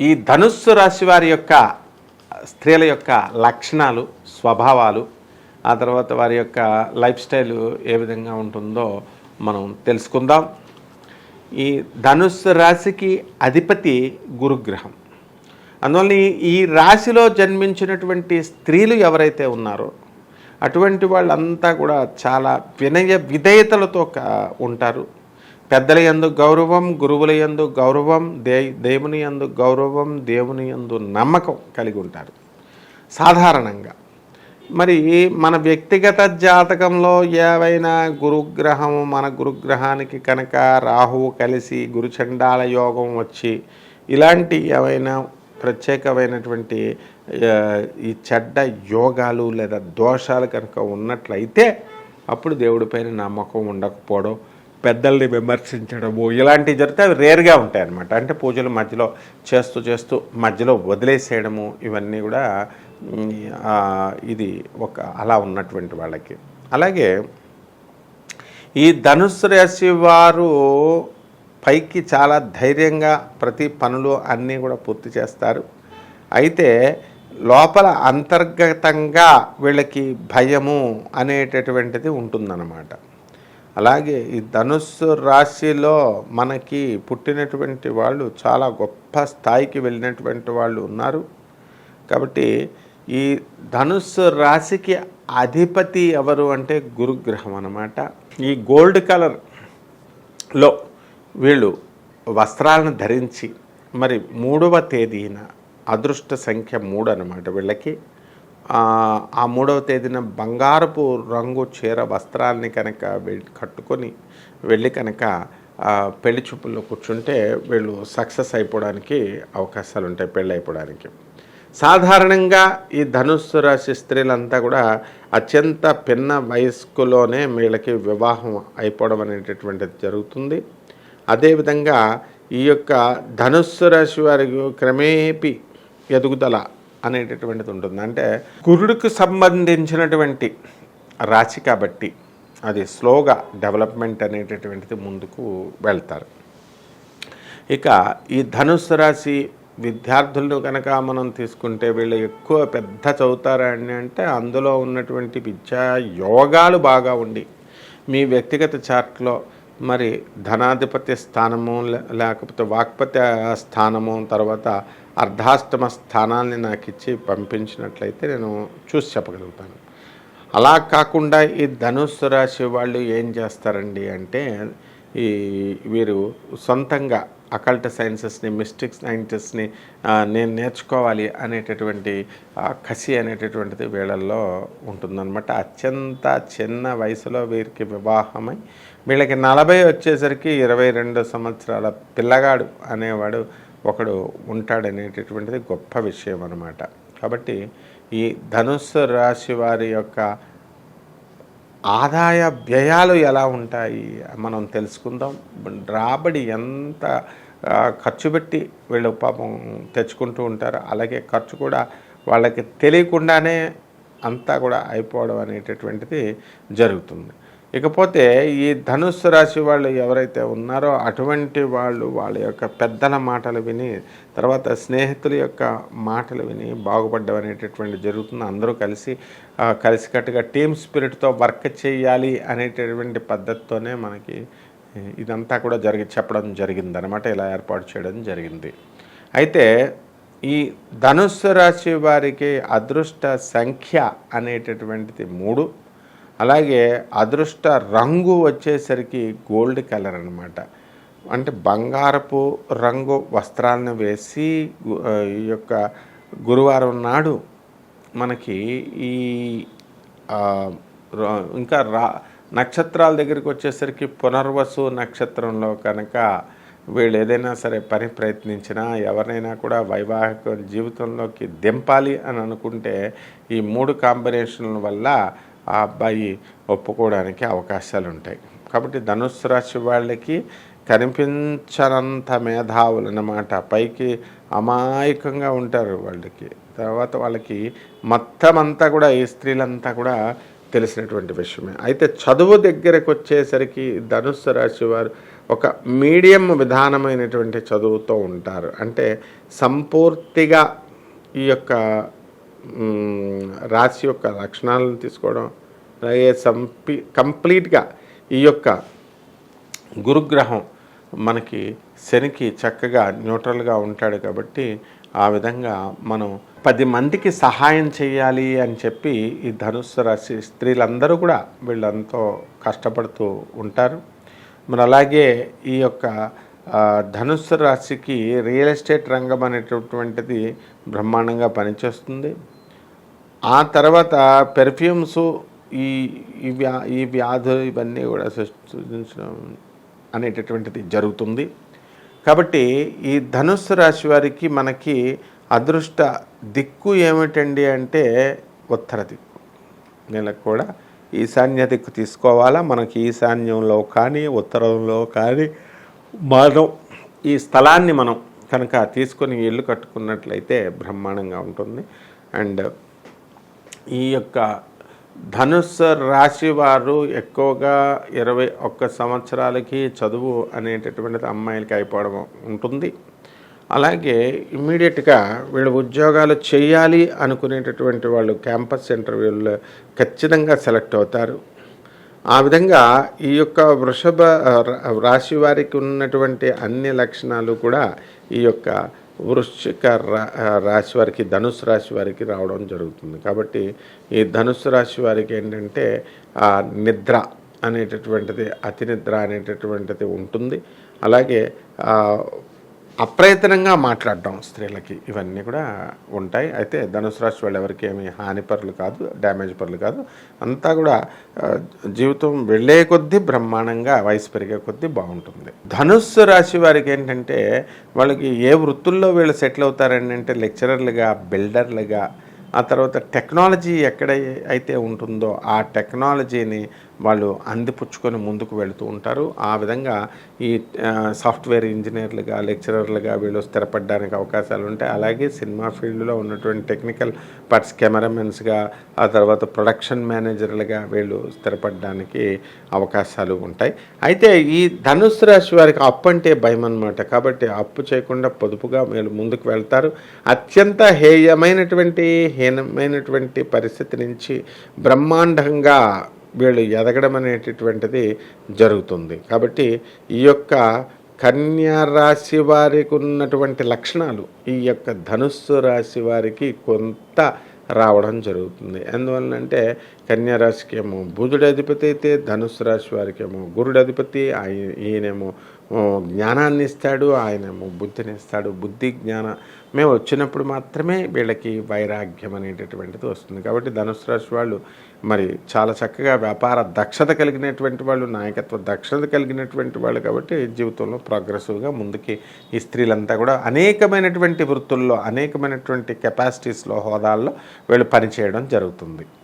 ఈ ధనుస్సు రాశి వారి యొక్క స్త్రీల యొక్క లక్షణాలు స్వభావాలు ఆ తర్వాత వారి యొక్క లైఫ్ స్టైల్ ఏ విధంగా ఉంటుందో మనం తెలుసుకుందాం. ఈ ధనుస్సు రాశికి అధిపతి గురుగ్రహం. అందువల్ల ఈ- ఈ రాశిలో జన్మించినటువంటి స్త్రీలు ఎవరైతే ఉన్నారో అటువంటి వాళ్ళంతా కూడా చాలా వినయ విధేయతలతో ఉంటారు. పెద్దల యందు గౌరవం గురువుల యందు గౌరవం దే దేవుని యందు గౌరవం దేవుని యందు నమ్మకం కలిగి ఉంటారు. సాధారణంగా. మరి మన వ్యక్తిగత జాతకంలో ఏవైనా గురుగ్రహం మన గురుగ్రహానికి కనుక రాహువు కలిసి గురుచండాల యోగం వచ్చి ఇలాంటి ఏవైనా ప్రత్యేకమైనటువంటి ఈ చెడ్డ యోగాలు లేదా దోషాలు కనుక ఉన్నట్లయితే అప్పుడు దేవుడిపైన నమ్మకం ఉండకపోవడం పెద్దల్ని విమర్శించడము ఇలాంటివి జరిగితే అవి రేర్గా ఉంటాయి అన్నమాట అంటే పూజలు మధ్యలో చేస్తూ చేస్తూ మధ్యలో వదిలేసేయడము ఇవన్నీ కూడా ఇది ఒక అలా ఉన్నటువంటి వాళ్ళకి. అలాగే ఈ ధనుసు రాశి వారు పైకి చాలా ధైర్యంగా ప్రతి పనులు అన్నీ కూడా పూర్తి చేస్తారు. అయితే లోపల అంతర్గతంగా వీళ్ళకి భయము అనేటటువంటిది ఉంటుందన్నమాట. అలాగే ఈ ధనుస్సు రాశిలో మనకి పుట్టినటువంటి వాళ్ళు చాలా గొప్ప స్థాయికి వెళ్ళినటువంటి వాళ్ళు ఉన్నారు. కాబట్టి ఈ ధనుస్సు రాశికి అధిపతి ఎవరు అంటే గురుగ్రహం అన్నమాట. ఈ గోల్డ్ కలర్లో వీళ్ళు వస్త్రాలను ధరించి మరి మూడవ తేదీన అదృష్ట సంఖ్య మూడు అనమాట వీళ్ళకి. ఆ, మూడవ తేదీన బంగారపు రంగు చీర వస్త్రాల్ని కనుక కట్టుకొని వెళ్ళి కనుక పెళ్ళి చూపుల్లో కూర్చుంటే వీళ్ళు సక్సెస్ అయిపోవడానికి అవకాశాలు ఉంటాయి పెళ్ళి అయిపోవడానికి సాధారణంగా ఈ ధనుస్సు రాశి స్త్రీలంతా కూడా అత్యంత పిన్న వయస్కులోనే వీళ్ళకి వివాహం అయిపోవడం అనేటటువంటిది జరుగుతుంది. అదేవిధంగా ఈ యొక్క ధనుస్సు రాశి వారి క్రమేపీ ఎదుగుదల అనేటటువంటిది ఉంటుంది అంటే గురుడికి సంబంధించినటువంటి రాశి కాబట్టి అది స్లోగా డెవలప్మెంట్ అనేటటువంటిది ముందుకు వెళ్తారు. ఇక ఈ ధనుసు రాశి విద్యార్థులను కనుక మనం తీసుకుంటే వీళ్ళు ఎక్కువ పెద్ద చదువుతారని అంటే అందులో ఉన్నటువంటి విద్యా యోగాలు బాగా ఉండి మీ వ్యక్తిగత చార్ట్లో మరి ధనాధిపత్య స్థానము లే- లేకపోతే వాక్పత్య స్థానము తర్వాత అర్ధాష్టమ స్థానాన్ని నాకు ఇచ్చి పంపించినట్లయితే నేను చూసి చెప్పగలుగుతాను. అలా కాకుండా ఈ ధనుస్సు రాశి వాళ్ళు ఏం చేస్తారండి అంటే ఈ వీరు సొంతంగా అకల్ట్ సైన్సెస్ని మిస్టిక్ సైన్సెస్ని నేను నేర్చుకోవాలి అనేటటువంటి కసి అనేటటువంటిది వీళ్ళల్లో ఉంటుందన్నమాట. అత్యంత చిన్న వయసులో వీరికి వివాహమై వీళ్ళకి నలభై వచ్చేసరికి ఇరవై రెండు సంవత్సరాల పిల్లగాడు అనేవాడు ఒకడు ఉంటాడనేటటువంటిది గొప్ప విషయం అన్నమాట. కాబట్టి ఈ ధనుస్సు రాశి వారి యొక్క ఆదాయ వ్యయాలు ఎలా ఉంటాయి మనం తెలుసుకుందాం. రాబడి ఎంత ఖర్చు పెట్టి వీళ్ళు పాపం తెచ్చుకుంటూ ఉంటారు. అలాగే ఖర్చు కూడా వాళ్ళకి తెలియకుండానే అంతా కూడా అయిపోవడం అనేటటువంటిది జరుగుతుంది. ఇకపోతే ఈ ధనుస్సు రాశి వాళ్ళు ఎవరైతే ఉన్నారో అటువంటి వాళ్ళు వాళ్ళ యొక్క పెద్దల మాటలు విని తర్వాత స్నేహితుల యొక్క మాటలు విని బాగుపడ్డం అనేటటువంటి జరుగుతుంది. అందరూ కలిసి కలిసికట్టుగా టీమ్ స్పిరిట్తో వర్క్ చేయాలి అనేటటువంటి పద్ధతితోనే మనకి ఇదంతా కూడా జరిగి చెప్పడం జరిగింది అనమాట ఇలా ఏర్పాటు చేయడం జరిగింది. అయితే ఈ ధనుస్సు రాశి వారికి అదృష్ట సంఖ్య అనేటటువంటిది మూడు. అలాగే అదృష్ట రంగు వచ్చేసరికి గోల్డ్ కలర్ అనమాట అంటే బంగారపు రంగు వస్త్రాలను వేసి ఈ యొక్క గురువారం నాడు మనకి ఈ ఇంకా రా నక్షత్రాల దగ్గరికి వచ్చేసరికి పునర్వసు నక్షత్రంలో కనుక వీళ్ళు ఏదైనా సరే పని ప్రయత్నించినా ఎవరినైనా కూడా వైవాహిక జీవితంలోకి దింపాలి అని అనుకుంటే ఈ మూడు కాంబినేషన్ల వల్ల ఆ అబ్బాయి ఒప్పుకోవడానికి అవకాశాలు ఉంటాయి కాబట్టి ధనుస్సు రాశి వాళ్ళకి కనిపించనంత మేధావులు అన్నమాట. పైకి అమాయకంగా ఉంటారు వాళ్ళకి. తర్వాత వాళ్ళకి మొత్తం అంతా కూడా ఈ స్త్రీలంతా కూడా తెలిసినటువంటి విషయమే. అయితే చదువు దగ్గరకు వచ్చేసరికి ధనుస్సు రాశి వారు ఒక మీడియం విధానమైనటువంటి చదువుతో ఉంటారు. అంటే సంపూర్తిగా ఈ యొక్క రాశి యొక్క లక్షణాలను తీసుకోవడం అలాగే సంపి కంప్లీట్గా ఈ యొక్క గురుగ్రహం మనకి శనికి చక్కగా న్యూట్రల్గా ఉంటాడు కాబట్టి ఆ విధంగా మనం పది మందికి సహాయం చేయాలి అని చెప్పి ఈ ధనుస్సు రాశి స్త్రీలందరూ కూడా వీళ్ళంతో కష్టపడుతూ ఉంటారు. మరి అలాగే ఈ యొక్క ధనుస్సు రాశికి రియల్ ఎస్టేట్ రంగం అనేటటువంటిది బ్రహ్మాండంగా పనిచేస్తుంది. ఆ తర్వాత పెర్ఫ్యూమ్స్ ఈ ఈ వ్యా ఈ వ్యాధులు ఇవన్నీ కూడా సృష్టించడం అనేటటువంటిది జరుగుతుంది. కాబట్టి ఈ ధనుస్సు రాశి వారికి మనకి అదృష్ట దిక్కు ఏమిటండి అంటే ఉత్తర దిక్కు. నెలకు కూడా ఈశాన్య దిక్కు తీసుకోవాలా? మనకి ఈశాన్యంలో కానీ ఉత్తరంలో కానీ మనం ఈ స్థలాన్ని మనం కనుక తీసుకొని ఇల్లు కట్టుకున్నట్లయితే బ్రహ్మాండంగా ఉంటుంది. అండ్ ఈ యొక్క ధనుస్సు రాశి వారు ఎక్కువగా ఇరవై ఒక్క సంవత్సరాలకి చదువు అనేటటువంటిది అమ్మాయిలకి అయిపోవడం ఉంటుంది. అలాగే ఇమ్మీడియట్గా వీళ్ళు ఉద్యోగాలు చేయాలి అనుకునేటటువంటి వాళ్ళు క్యాంపస్ ఇంటర్వ్యూల్లో ఖచ్చితంగా సెలెక్ట్ అవుతారు. ఆ విధంగా ఈ యొక్క వృషభ రాశి వారికి ఉన్నటువంటి అన్ని లక్షణాలు కూడా ఈ యొక్క వృశ్చిక రా- రాశి వారికి ధనుసు రాశి వారికి రావడం జరుగుతుంది. కాబట్టి ఈ ధనుసు రాశి వారికి ఏంటంటే ఆ నిద్ర అనేటటువంటిది అతి నిద్ర అనేటటువంటిది ఉంటుంది. అలాగే అప్రయత్నంగా మాట్లాడడం స్త్రీలకి ఇవన్నీ కూడా ఉంటాయి. అయితే ధనుసు రాశి వాళ్ళు ఎవరికి ఏమి హాని పరులు కాదు డ్యామేజ్ పరులు కాదు. అంతా కూడా జీవితం వెళ్ళే కొద్దీ బ్రహ్మాండంగా వయసు పెరిగే కొద్దీ బాగుంటుంది. ధనుస్సు రాశి వారికి ఏంటంటే వాళ్ళకి ఏ వృత్తుల్లో వీళ్ళు సెటిల్ అవుతారంటే అంటే లెక్చరర్లుగా బిల్డర్లుగా ఆ తర్వాత టెక్నాలజీ ఎక్కడ అయితే ఉంటుందో ఆ టెక్నాలజీని వాళ్ళు అందిపుచ్చుకొని ముందుకు వెళుతూ ఉంటారు. ఆ విధంగా ఈ సాఫ్ట్వేర్ ఇంజనీర్లుగా లెక్చరర్లుగా వీళ్ళు స్థిరపడడానికి అవకాశాలు ఉంటాయి. అలాగే సినిమా ఫీల్డ్లో ఉన్నటువంటి టెక్నికల్ పర్ట్స్ కెమెరామెన్స్గా ఆ తర్వాత ప్రొడక్షన్ మేనేజర్లుగా వీళ్ళు స్థిరపడడానికి అవకాశాలు ఉంటాయి. అయితే ఈ ధనుసు రాశి వారికి అప్పు అంటే భయం అనమాట కాబట్టి అప్పు చేయకుండా పొదుపుగా వీళ్ళు ముందుకు వెళ్తారు. అత్యంత హేయమైనటువంటి హీనమైనటువంటి పరిస్థితి నుంచి బ్రహ్మాండంగా వీళ్ళు ఎదగడం అనేటటువంటిది జరుగుతుంది. కాబట్టి ఈ యొక్క కన్యా రాశి వారికి ఉన్నటువంటి లక్షణాలు ఈ యొక్క ధనుస్సు రాశి వారికి కొంత రావడం జరుగుతుంది. ఎందువల్లంటే కన్యా రాశికి ఏమో బుధుడు అధిపతి అయితే ధనుస్సు రాశి వారికి ఏమో గురుడు అధిపతి ఆయన ఈయనేమో జ్ఞానాన్ని ఇస్తాడు ఆయన బుద్ధిని ఇస్తాడు బుద్ధి మేము వచ్చినప్పుడు మాత్రమే వీళ్ళకి వైరాగ్యం అనేటటువంటిది వస్తుంది. కాబట్టి ధనుసు రాశి వాళ్ళు మరి చాలా చక్కగా వ్యాపార దక్షత కలిగినటువంటి వాళ్ళు నాయకత్వ దక్షత కలిగినటువంటి వాళ్ళు కాబట్టి జీవితంలో ప్రోగ్రెసివ్గా ముందుకి ఈ స్త్రీలంతా కూడా అనేకమైనటువంటి వృత్తుల్లో అనేకమైనటువంటి కెపాసిటీస్లో హోదాల్లో వీళ్ళు పనిచేయడం జరుగుతుంది.